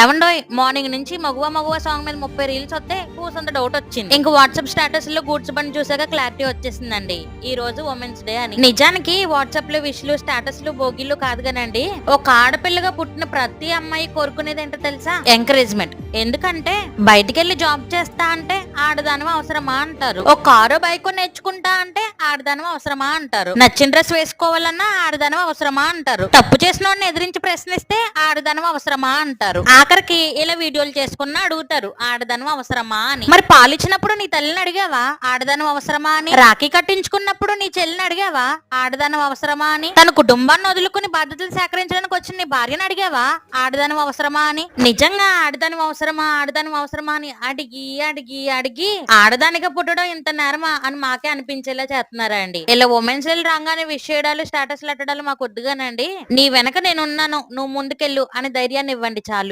ఏమండోయ్ మార్నింగ్ నుంచి మగువ మగువ సాంగ్ మీద ముప్పై రీల్స్ వస్తే కూసంత డౌట్ వచ్చింది. ఇంకా వాట్సాప్ స్టేటస్లో గూడ్స్ బండి చూసాక క్లారిటీ వచ్చేసిందండి. ఈ రోజు ఉమెన్స్ డే అని. నిజానికి వాట్సాప్లో విష్లు స్టేటస్లు భోగిలు కాదు కానండి ఒక ఆడపిల్లగా పుట్టిన ప్రతి అమ్మాయి కోరుకునేది ఏంటో తెలుసా? ఎంకరేజ్మెంట్ ఎందుకంటే బయటికి వెళ్ళి జాబ్ చేస్తా అంటే ఆడదానం అవసరమా అంటారు. ఒక కారు బైక్ నేర్చుకుంటా అంటే ఆడదానం అవసరమా అంటారు. నచ్చిన డ్రెస్ వేసుకోవాలన్నా ఆడదానం అవసరమా అంటారు. తప్పు చేసిన వాడిని ఎదిరించి ప్రశ్నిస్తే ఆడదానం అవసరమా అంటారు. ఆఖరికి ఇలా వీడియోలు చేసుకున్న అడుగుతారు ఆడదానం అవసరమా అని. మరి పాలిచ్చినప్పుడు నీ తల్లిని అడిగావా? ఆడదనం అవసరమా అని. రాఖీ కట్టించుకున్నప్పుడు నీ చెల్లిని అడిగావా? ఆడదానం అవసరమా అని. తన కుటుంబాన్ని వదులుకుని బాధ్యతలు సేకరించడానికి వచ్చిన నీ భార్యను అడిగావా? ఆడదనం అవసరమా అని. నిజంగా ఆడదనం అవసరమా? ఆడదనం అవసరమా అని అడిగి అడిగి అడిగి ఆడదానిగా పుట్టడం ఇంత నేరమా అని మాకే అనిపించేలా చేస్తున్నారా అండి ఇలా ఉమెన్స్ డే రాగానే విష్ చేయడాలు స్టేటస్ లెట్టడాలు మాకు వద్దుగానండి. నీ వెనక నేను ఉన్నాను నువ్వు ముందుకెళ్ళు అని ధైర్యాన్ని ఇవ్వండి చాలు.